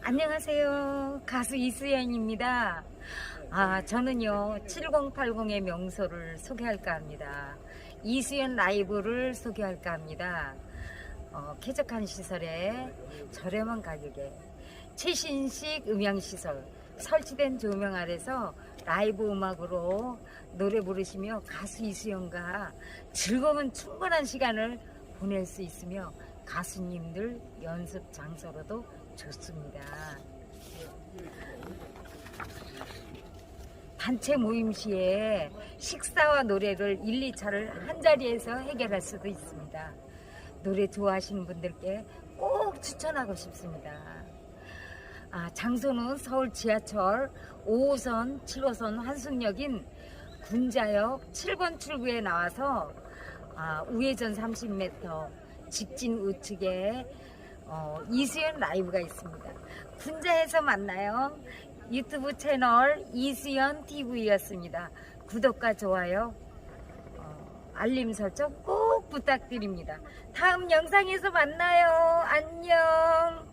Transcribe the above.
안녕하세요. 가수 이수연입니다. 아, 저는요, 7080의 명소를 소개할까 합니다. 이수연 라이브를 소개할까 합니다. 어, 쾌적한 시설에 저렴한 가격에 최신식 음향시설, 설치된 조명 아래서 라이브 음악으로 노래 부르시며 가수 이수연과 즐거운 충분한 시간을 보낼 수 있으며 가수님들 연습 장소로도 좋습니다. 단체 모임 시에 식사와 노래를 1, 2차를 한 자리에서 해결할 수도 있습니다. 노래 좋아하시는 분들께 꼭 추천하고 싶습니다. 아, 장소는 서울 지하철 5호선, 7호선 환승역인 군자역 7번 출구에 나와서 아, 우회전 30m 직진 우측에 어, 이수연 라이브가 있습니다. 군자에서 만나요. 유튜브 채널 이수연 TV였습니다. 구독과 좋아요, 어, 알림 설정 꼭 부탁드립니다. 다음 영상에서 만나요. 안녕.